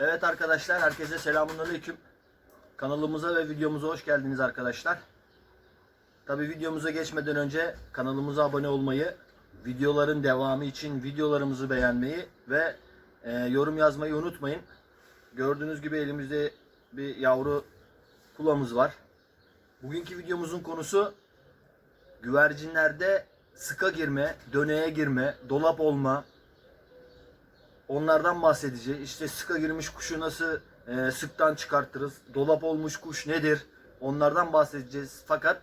Evet arkadaşlar herkese selamünaleyküm. Kanalımıza ve videomuza hoş geldiniz arkadaşlar. Tabi videomuza geçmeden önce kanalımıza abone olmayı, videoların devamı için videolarımızı beğenmeyi ve e, yorum yazmayı unutmayın. Gördüğünüz gibi elimizde bir yavru kulamız var. Bugünkü videomuzun konusu güvercinlerde sıka girme, döneye girme, dolap olma, Onlardan bahsedeceğiz. İşte sıka girmiş kuşu nasıl e, sıktan çıkartırız? Dolap olmuş kuş nedir? Onlardan bahsedeceğiz. Fakat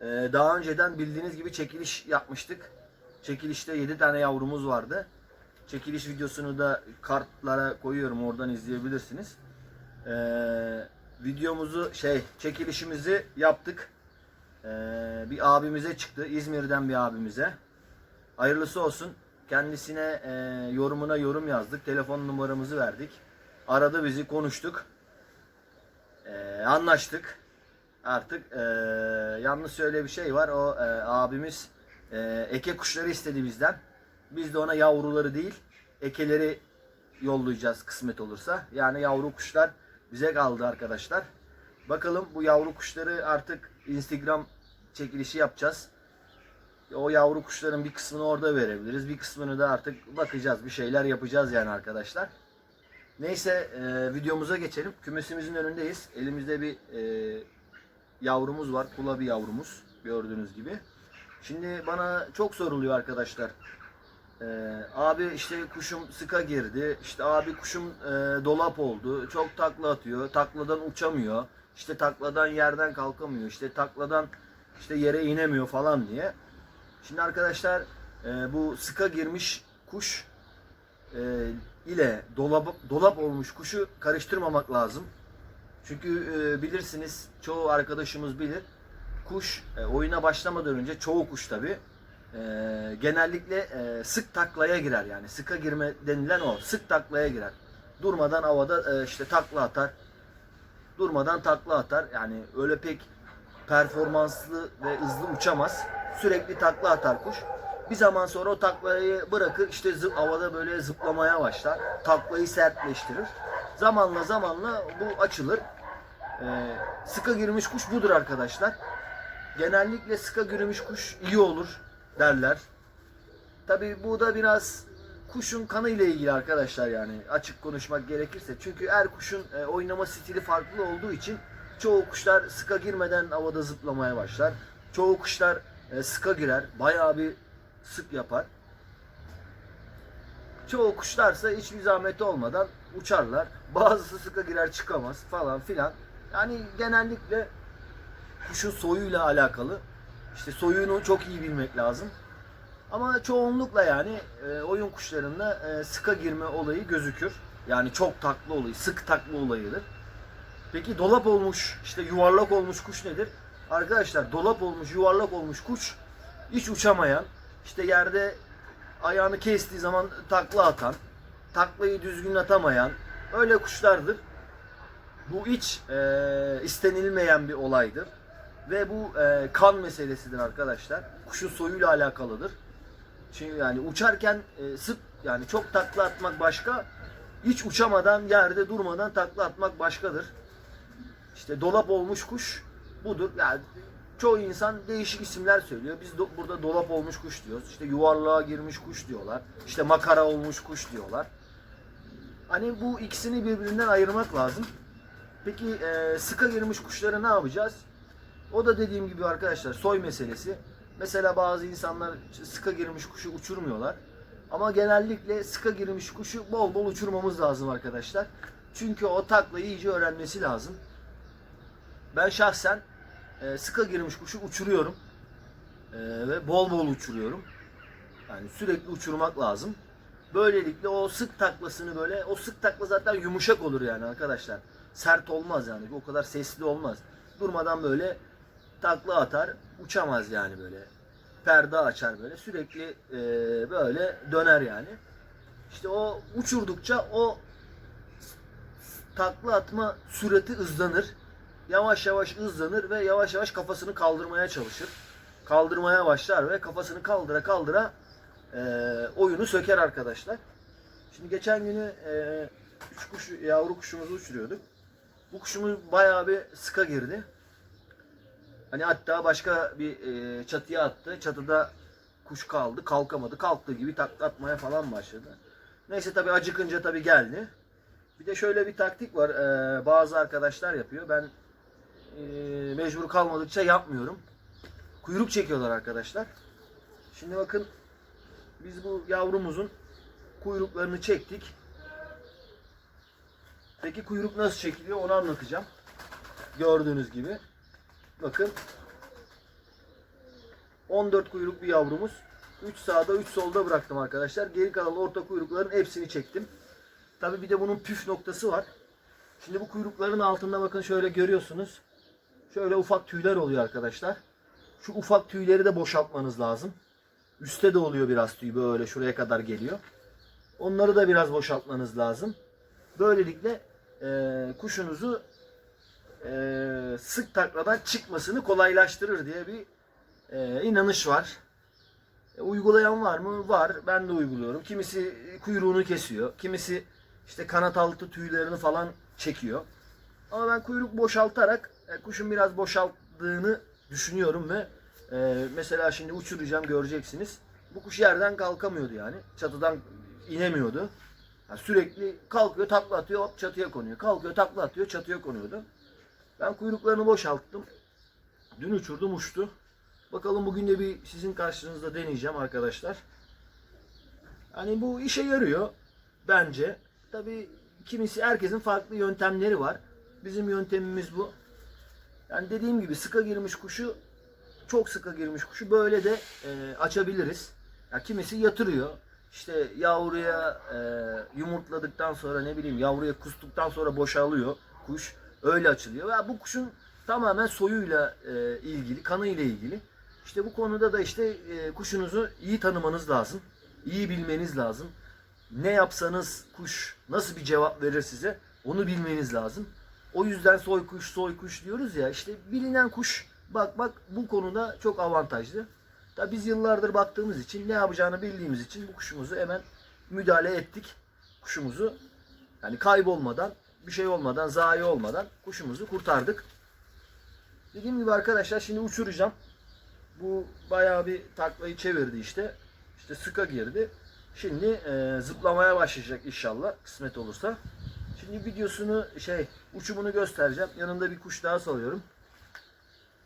e, daha önceden bildiğiniz gibi çekiliş yapmıştık. Çekilişte 7 tane yavrumuz vardı. Çekiliş videosunu da kartlara koyuyorum. Oradan izleyebilirsiniz. E, videomuzu şey çekilişimizi yaptık. E, bir abimize çıktı. İzmir'den bir abimize. Hayırlısı olsun. Kendisine e, yorumuna yorum yazdık. Telefon numaramızı verdik. Aradı bizi konuştuk. E, anlaştık. Artık e, yalnız şöyle bir şey var. O e, abimiz e, eke kuşları istedi bizden. Biz de ona yavruları değil ekeleri yollayacağız kısmet olursa. Yani yavru kuşlar bize kaldı arkadaşlar. Bakalım bu yavru kuşları artık Instagram çekilişi yapacağız. O yavru kuşların bir kısmını orada verebiliriz. Bir kısmını da artık bakacağız. Bir şeyler yapacağız yani arkadaşlar. Neyse e, videomuza geçelim. Kümesimizin önündeyiz. Elimizde bir e, yavrumuz var. Kula bir yavrumuz. Gördüğünüz gibi. Şimdi bana çok soruluyor arkadaşlar. E, abi işte kuşum sıka girdi. İşte abi kuşum e, dolap oldu. Çok takla atıyor. Takladan uçamıyor. İşte takladan yerden kalkamıyor. İşte takladan işte yere inemiyor falan diye. Şimdi arkadaşlar e, bu sıka girmiş kuş e, ile dolap dolap olmuş kuşu karıştırmamak lazım. Çünkü e, bilirsiniz çoğu arkadaşımız bilir. Kuş e, oyuna başlamadan önce çoğu kuş tabi genellikle e, sık taklaya girer yani sıka girme denilen o sık taklaya girer. Durmadan havada e, işte takla atar. Durmadan takla atar. Yani öyle pek performanslı ve hızlı uçamaz. Sürekli takla atar kuş. Bir zaman sonra o taklayı bırakır işte zıp, havada böyle zıplamaya başlar. Taklayı sertleştirir. Zamanla zamanla bu açılır. Ee, sıka girmiş kuş budur arkadaşlar. Genellikle sıka girmiş kuş iyi olur derler. Tabi bu da biraz kuşun kanı ile ilgili arkadaşlar yani açık konuşmak gerekirse. Çünkü her kuşun e, oynama stili farklı olduğu için çoğu kuşlar sıka girmeden havada zıplamaya başlar. Çoğu kuşlar e, sıka girer. Bayağı bir sık yapar. Çoğu kuşlarsa hiçbir zahmeti olmadan uçarlar. Bazısı sıka girer çıkamaz falan filan. Yani genellikle kuşun soyuyla alakalı. İşte soyunu çok iyi bilmek lazım. Ama çoğunlukla yani e, oyun kuşlarında e, sıka girme olayı gözükür. Yani çok taklı olayı, sık taklı olayıdır. Peki dolap olmuş, işte yuvarlak olmuş kuş nedir? Arkadaşlar dolap olmuş, yuvarlak olmuş kuş hiç uçamayan, işte yerde ayağını kestiği zaman takla atan, taklayı düzgün atamayan öyle kuşlardır. Bu hiç e, istenilmeyen bir olaydır. Ve bu e, kan meselesidir arkadaşlar. Kuşun soyuyla alakalıdır. Çünkü yani uçarken e, sık yani çok takla atmak başka, hiç uçamadan yerde durmadan takla atmak başkadır. İşte dolap olmuş kuş budur. Yani çoğu insan değişik isimler söylüyor. Biz do- burada dolap olmuş kuş diyoruz. İşte yuvarlığa girmiş kuş diyorlar. İşte makara olmuş kuş diyorlar. Hani bu ikisini birbirinden ayırmak lazım. Peki e, sıka girmiş kuşları ne yapacağız? O da dediğim gibi arkadaşlar soy meselesi. Mesela bazı insanlar sıka girmiş kuşu uçurmuyorlar. Ama genellikle sıka girmiş kuşu bol bol uçurmamız lazım arkadaşlar. Çünkü o taklayı iyice öğrenmesi lazım. Ben şahsen e, sıka girmiş kuşu uçuruyorum. E, ve bol bol uçuruyorum. Yani sürekli uçurmak lazım. Böylelikle o sık taklasını böyle, o sık takla zaten yumuşak olur yani arkadaşlar. Sert olmaz yani, o kadar sesli olmaz. Durmadan böyle takla atar, uçamaz yani böyle. Perde açar böyle, sürekli e, böyle döner yani. İşte o uçurdukça o takla atma sürati hızlanır. Yavaş yavaş hızlanır ve yavaş yavaş kafasını kaldırmaya çalışır. Kaldırmaya başlar ve kafasını kaldıra kaldıra e, oyunu söker arkadaşlar. Şimdi geçen günü e, üç kuş, yavru kuşumuzu uçuruyorduk. Bu kuşumuz bayağı bir sıka girdi. Hani hatta başka bir e, çatıya attı. Çatıda kuş kaldı, kalkamadı. Kalktığı gibi takla atmaya falan başladı. Neyse tabi acıkınca tabi geldi. Bir de şöyle bir taktik var. e, bazı arkadaşlar yapıyor. Ben e, mecbur kalmadıkça yapmıyorum. Kuyruk çekiyorlar arkadaşlar. Şimdi bakın biz bu yavrumuzun kuyruklarını çektik. Peki kuyruk nasıl çekiliyor onu anlatacağım. Gördüğünüz gibi. Bakın 14 kuyruk bir yavrumuz. 3 sağda 3 solda bıraktım arkadaşlar. Geri kalan orta kuyrukların hepsini çektim. Tabi bir de bunun püf noktası var. Şimdi bu kuyrukların altında bakın şöyle görüyorsunuz. Şöyle ufak tüyler oluyor arkadaşlar. Şu ufak tüyleri de boşaltmanız lazım. Üste de oluyor biraz tüy böyle şuraya kadar geliyor. Onları da biraz boşaltmanız lazım. Böylelikle e, kuşunuzu e, sık takladan çıkmasını kolaylaştırır diye bir e, inanış var. E, uygulayan var mı? Var. Ben de uyguluyorum. Kimisi kuyruğunu kesiyor. Kimisi işte kanat altı tüylerini falan çekiyor. Ama ben kuyruk boşaltarak kuşun biraz boşalttığını düşünüyorum ve e, mesela şimdi uçuracağım göreceksiniz. Bu kuş yerden kalkamıyordu yani. Çatıdan inemiyordu. Yani sürekli kalkıyor takla atıyor hop çatıya konuyor. Kalkıyor takla atıyor çatıya konuyordu. Ben kuyruklarını boşalttım. Dün uçurdum uçtu. Bakalım bugün de bir sizin karşınızda deneyeceğim arkadaşlar. Hani bu işe yarıyor bence. Tabi kimisi herkesin farklı yöntemleri var. Bizim yöntemimiz bu. Yani dediğim gibi sıka girmiş kuşu çok sıka girmiş kuşu böyle de e, açabiliriz. Ya kimisi yatırıyor. İşte yavruya e, yumurtladıktan sonra ne bileyim yavruya kustuktan sonra boşalıyor kuş. Öyle açılıyor. Ya bu kuşun tamamen soyuyla e, ilgili, kanıyla ilgili. İşte bu konuda da işte e, kuşunuzu iyi tanımanız lazım. iyi bilmeniz lazım. Ne yapsanız kuş nasıl bir cevap verir size onu bilmeniz lazım. O yüzden soy kuş soy kuş diyoruz ya işte bilinen kuş bak bak bu konuda çok avantajlı. Tabi biz yıllardır baktığımız için ne yapacağını bildiğimiz için bu kuşumuzu hemen müdahale ettik. Kuşumuzu yani kaybolmadan bir şey olmadan zayi olmadan kuşumuzu kurtardık. Dediğim gibi arkadaşlar şimdi uçuracağım. Bu bayağı bir taklayı çevirdi işte. İşte sıka girdi. Şimdi e, zıplamaya başlayacak inşallah kısmet olursa. Şimdi videosunu şey uçumunu göstereceğim. Yanında bir kuş daha salıyorum.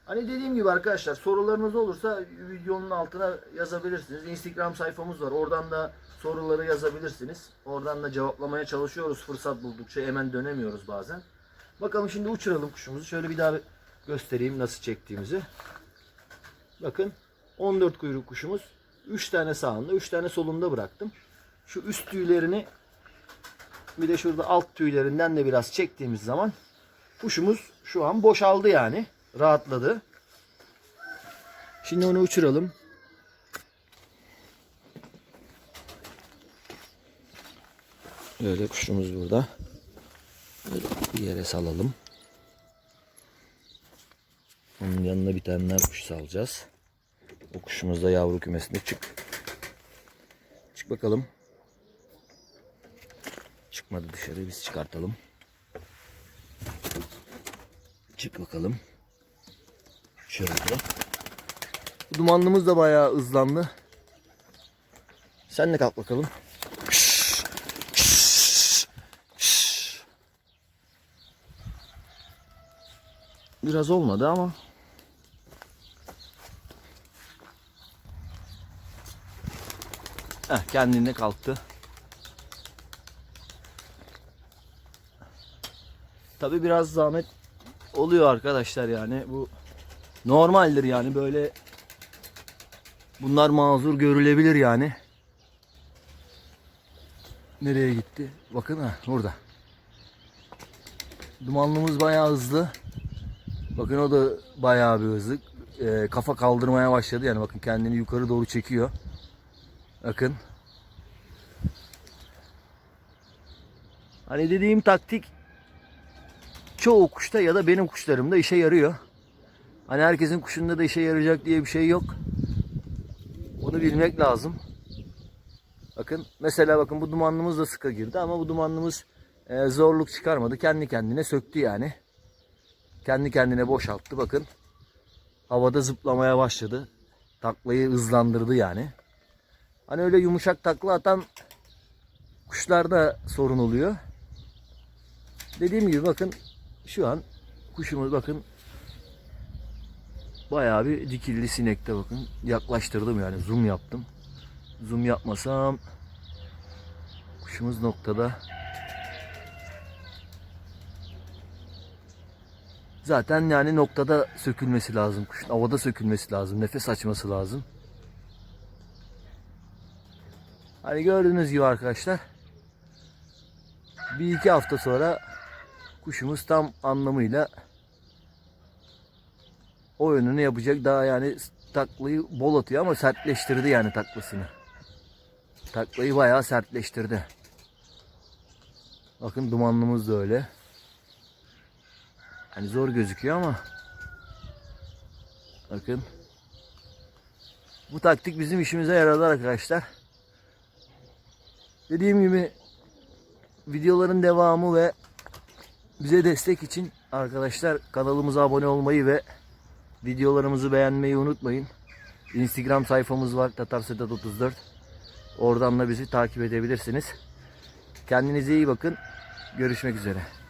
Hani dediğim gibi arkadaşlar sorularınız olursa videonun altına yazabilirsiniz. Instagram sayfamız var. Oradan da soruları yazabilirsiniz. Oradan da cevaplamaya çalışıyoruz fırsat buldukça. Hemen dönemiyoruz bazen. Bakalım şimdi uçuralım kuşumuzu. Şöyle bir daha göstereyim nasıl çektiğimizi. Bakın 14 kuyruk kuşumuz. 3 tane sağında 3 tane solunda bıraktım. Şu üst tüylerini bir de şurada alt tüylerinden de biraz çektiğimiz zaman kuşumuz şu an boşaldı yani. Rahatladı. Şimdi onu uçuralım. Böyle kuşumuz burada. Böyle bir yere salalım. Onun yanına bir tane daha kuş salacağız. O kuşumuz da yavru kümesinde çık. Çık bakalım. Çıkmadı dışarı biz çıkartalım. Çık bakalım. Şöyle. Bu dumanlımız da bayağı hızlandı. Sen de kalk bakalım. Biraz olmadı ama Heh, kendine kalktı. Tabi biraz zahmet oluyor arkadaşlar yani bu normaldir yani böyle bunlar mazur görülebilir yani. Nereye gitti? Bakın ha orada. Dumanlımız bayağı hızlı. Bakın o da bayağı bir hızlı. Ee, kafa kaldırmaya başladı yani bakın kendini yukarı doğru çekiyor. Bakın. Hani dediğim taktik çoğu kuşta ya da benim kuşlarımda işe yarıyor. Hani herkesin kuşunda da işe yarayacak diye bir şey yok. Onu bilmek lazım. Bakın mesela bakın bu dumanlımız da sıka girdi ama bu dumanlımız e, zorluk çıkarmadı. Kendi kendine söktü yani. Kendi kendine boşalttı bakın. Havada zıplamaya başladı. Taklayı hızlandırdı yani. Hani öyle yumuşak takla atan kuşlarda sorun oluyor. Dediğim gibi bakın şu an kuşumuz bakın bayağı bir dikilli sinekte bakın. Yaklaştırdım yani zoom yaptım. Zoom yapmasam kuşumuz noktada. Zaten yani noktada sökülmesi lazım kuşun. Havada sökülmesi lazım. Nefes açması lazım. Hani gördüğünüz gibi arkadaşlar. Bir iki hafta sonra kuşumuz tam anlamıyla o yönünü yapacak. Daha yani taklayı bol atıyor ama sertleştirdi yani taklasını. Taklayı bayağı sertleştirdi. Bakın dumanlımız da öyle. Hani zor gözüküyor ama bakın bu taktik bizim işimize yaradı arkadaşlar. Dediğim gibi videoların devamı ve bize destek için arkadaşlar kanalımıza abone olmayı ve videolarımızı beğenmeyi unutmayın. Instagram sayfamız var Tatar Sedat 34. Oradan da bizi takip edebilirsiniz. Kendinize iyi bakın. Görüşmek üzere.